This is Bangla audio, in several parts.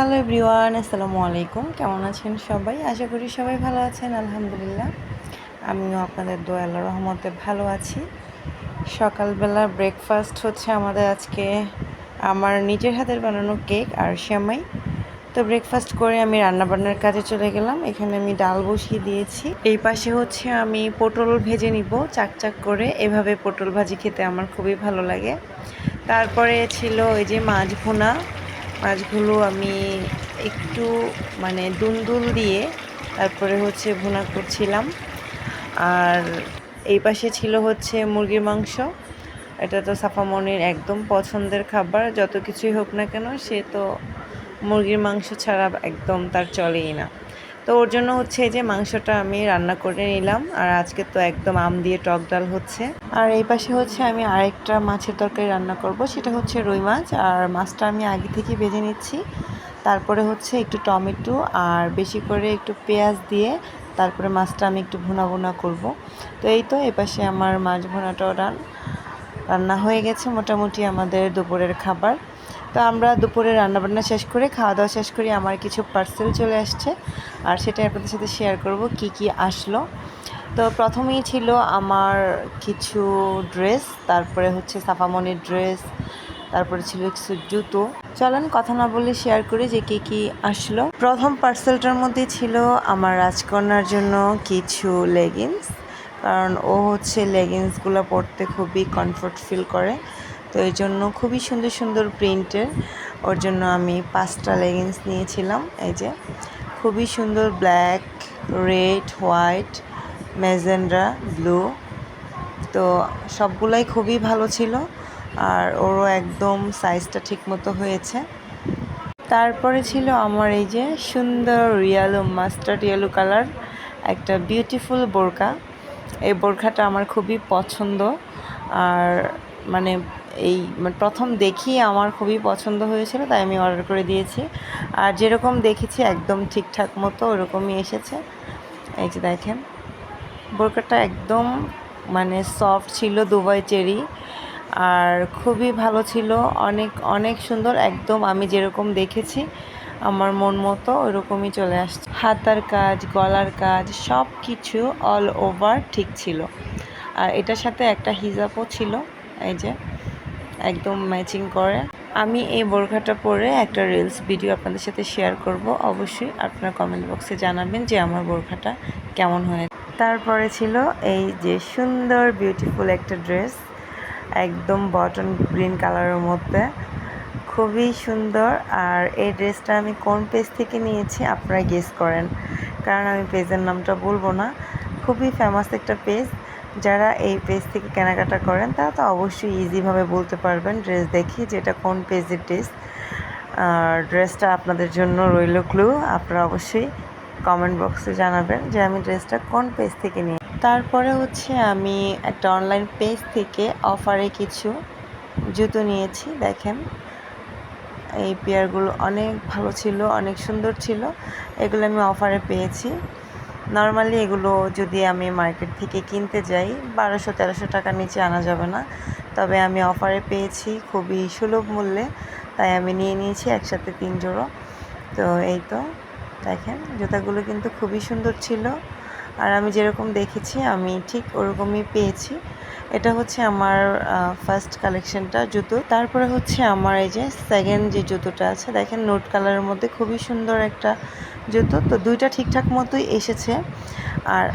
হ্যালো এভরিওয়ান, আসসালামু আলাইকুম। কেমন আছেন সবাই? আশা করি সবাই ভালো আছেন, আলহামদুলিল্লাহ। আমিও আপনাদের দোয়া রহমতে ভালো আছি। সকালবেলা ব্রেকফাস্ট হচ্ছে আমাদের আজকে আমার নিজের হাতের বানানো কেক আর সেমাই তো ব্রেকফাস্ট করে আমি রান্নাবান্নার কাজে চলে গেলাম। এখানে আমি ডাল বসিয়ে দিয়েছি। এই পাশে হচ্ছে আমি পটল ভেজে নিব চাকচাক করে। এভাবে পটল ভাজি খেতে আমার খুবই ভালো লাগে। তারপরে ছিল ওই যে মাছ ভুনা। মাছগুলো আমি একটু মানে দুলদুল দিয়ে তারপরে হচ্ছে ভুনা করছিলাম। আর এই পাশে ছিল হচ্ছে মুরগির মাংস। এটা তো সাফা মনির একদম পছন্দের খাবার, যত কিছুই হোক না কেন সে তো মুরগির মাংস ছাড়া একদম তার চলেই না। তো ওর জন্য হচ্ছে এই যে মাংসটা আমি রান্না করে নিলাম, আর আজকে তো একদম আম দিয়ে টক ডাল হচ্ছে। আর এই পাশে হচ্ছে আমি আরেকটা মাছের তরকারি রান্না করব, সেটা হচ্ছে রুই মাছ, আর মাছটা আমি আগে থেকে ভেজে নিচ্ছি। তারপরে হচ্ছে একটু টমেটো, আর বেশি করে একটু পেঁয়াজ দিয়ে তারপরে মাছটা আমি একটু ভুনা ভুনা করব। তো এই তো এপাশে আমার মাছ ভুনাটাও রান, রান্না হয়ে গেছে মোটামুটি আমাদের দুপুরের খাবার। তো আমরা দুপুরে রান্নাবান্না শেষ করে খাওয়া দাওয়া শেষ করি আমার কিছু পার্সেল চলে আসছে। আর সেটা আপনাদের সাথে শেয়ার করব, কি কি আসলো। তো প্রথমেই ছিল আমার কিছু ড্রেস তারপরে হচ্ছে সাফামনির ড্রেস তারপরে ছিল কিছু জুতো। চলেন কথা না বলে শেয়ার করি যে কি কি আসলো। প্রথম পার্সেলটার মধ্যে ছিল আমার রাজকন্যার জন্য কিছু লেগিংস কারণ ও হচ্ছে লেগিংসগুলো পরতে খুবই কমফোর্ট ফিল করে। তো এই জন্য খুবই সুন্দর সুন্দর প্রিন্টের, ওর জন্য আমি পাঁচটা লেগিংস নিয়েছিলাম, এই যে। খুবই সুন্দর black red white magenta blue তো সবগুলাই খুবই ভালো ছিল, আর ওরও একদম সাইজটা ঠিক মতো হয়েছে। তারপরে ছিল আমার এই যে সুন্দর রিয়ালো মাস্টার্ড ইয়েলো কালার একটা বিউটিফুল বোরকা। এই বোরখাটা আমার খুবই পছন্দ, আর মানে এই মানে প্রথম দেখি আমার খুবই পছন্দ হয়েছিল, তাই আমি অর্ডার করে দিয়েছি। আর যেরকম দেখেছি একদম ঠিকঠাক মতো ওরকমই এসেছে। এই যে দেখেন বোরকাটা একদম মানে সফট ছিল দুবাই চেরি, আর খুবই ভালো ছিল, অনেক অনেক সুন্দর, একদম আমি যেরকম দেখেছি, আমার মন মতো ওরকমই চলে আসছে। হাতার কাজ, গলার কাজ সব কিছু অল ওভার ঠিক ছিল। আর এটার সাথে একটা হিজাবও ছিল, এই যে। একদম ম্যাচিং করে। আমি এই বোরখাটা পরে একটা রিলস ভিডিও আপনাদের সাথে শেয়ার করব। অবশ্যই আপনার কমেন্ট বক্সে জানাবেন যে আমার বোরখাটা কেমন হয়ে তারপরে ছিল এই যে সুন্দর বিউটিফুল একটা ড্রেস একদম বটন গ্রিন কালারের মধ্যে। খুবই সুন্দর। আর এই ড্রেসটা আমি কোন পেজ থেকে নিয়েছি আপনারা গেস করেন। কারণ আমি পেজের নামটা বলব না। খুবই ফেমাস একটা পেজ যারা এই পেজ থেকে কেনাকাটা করেন, তারা তো অবশ্যই ইজিভাবে বলতে পারবেন ড্রেস দেখি যেটা কোন পেজের ড্রেস আর ড্রেসটা আপনাদের জন্য রইল ক্লু আপনারা অবশ্যই কমেন্ট বক্সে জানাবেন যে আমি ড্রেসটা কোন পেজ থেকে নিই তারপরে হচ্ছে আমি একটা অনলাইন পেজ থেকে অফারে কিছু জুতো নিয়েছি, দেখেন। এই পেয়ারগুলো অনেক ভালো ছিল, অনেক সুন্দর ছিল। এগুলো আমি অফারে পেয়েছি। নর্মালি এগুলো যদি আমি মার্কেট থেকে কিনতে যাই, বারোশো, তেরোশো টাকার নিচে আনা যাবে না। তবে আমি অফারে পেয়েছি খুবই সুলভ মূল্যে, তাই আমি নিয়ে নিয়েছি একসাথে তিন জোড়ো। তো এই তো, দেখেন, জুতাগুলো কিন্তু খুবই সুন্দর ছিল। আর আমি যেরকম দেখেছি, আমি ঠিক ওরকমই পেয়েছি। এটা হচ্ছে আমার ফার্স্ট কালেকশনটা জুতো। তারপরে হচ্ছে আমার এই যে সেকেন্ড যে জুতোটা আছে, দেখেন নোট কালারের মধ্যে খুবই সুন্দর একটা জুতো। তো দুইটা ঠিকঠাক মতোই এসেছে। আর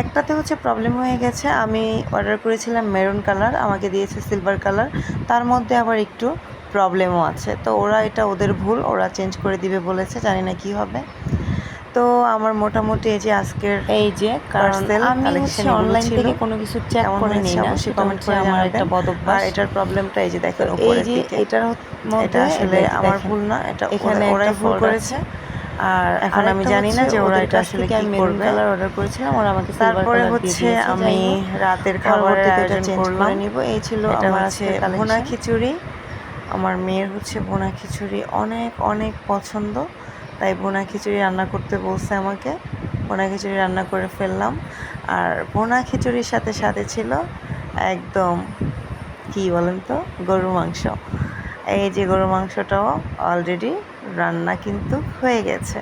একটাতে হচ্ছে প্রবলেম হয়ে গেছে, আমি অর্ডার করেছিলাম মেরুন কালার আমাকে দিয়েছে সিলভার কালার তার মধ্যে আবার একটু প্রবলেমও আছে। তো ওরা এটা ওদের ভুল, ওরা চেঞ্জ করে দিবে বলেছে, জানি না কি হবে। তো আমার মোটামুটি এই যে আজকের এই যে পার্সেল আমি অনলাইন থেকে কোনো কিছু চেক করে নিই না অবশ্যই হচ্ছে করে আমার একটা বদভ্যাস। আর এটার প্রবলেমটা এই যে দেখেন এই যে এটার এটা আসলে আমার ভুল না এটা এখানে ওরাই ভুল করেছে। আর এখন আমি জানি না যে ওরা এটা আসলে কি করবে। কালার অর্ডার করেছিলাম ওরা আমাকে তারপরে হচ্ছে আমি। রাতের খাবারের পরবর্তীতে এটা আয়োজন করলাম করে নিব। এই ছিল আমার আছে। ভুনা খিচুড়ি। আমার মেয়ের হচ্ছে ভুনা খিচুড়ি অনেক অনেক পছন্দ। তাই ভুনা খিচুড়ি রান্না করতে বলছে আমাকে। ভুনা খিচুড়ি রান্না করে ফেললাম। আর ভুনা খিচুড়ির সাথে সাথে ছিল একদম কি বলেন তো? গরু মাংস। এই যে গরু মাংসটাও অলরেডি রান্না কিন্তু হয়ে গেছে।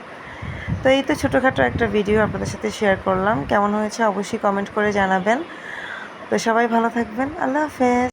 তো এই তো ছোটোখাটো একটা ভিডিও আপনাদের সাথে শেয়ার করলাম। কেমন হয়েছে অবশ্যই কমেন্ট করে জানাবেন। তো সবাই ভালো থাকবেন। আল্লাহ হাফেজ।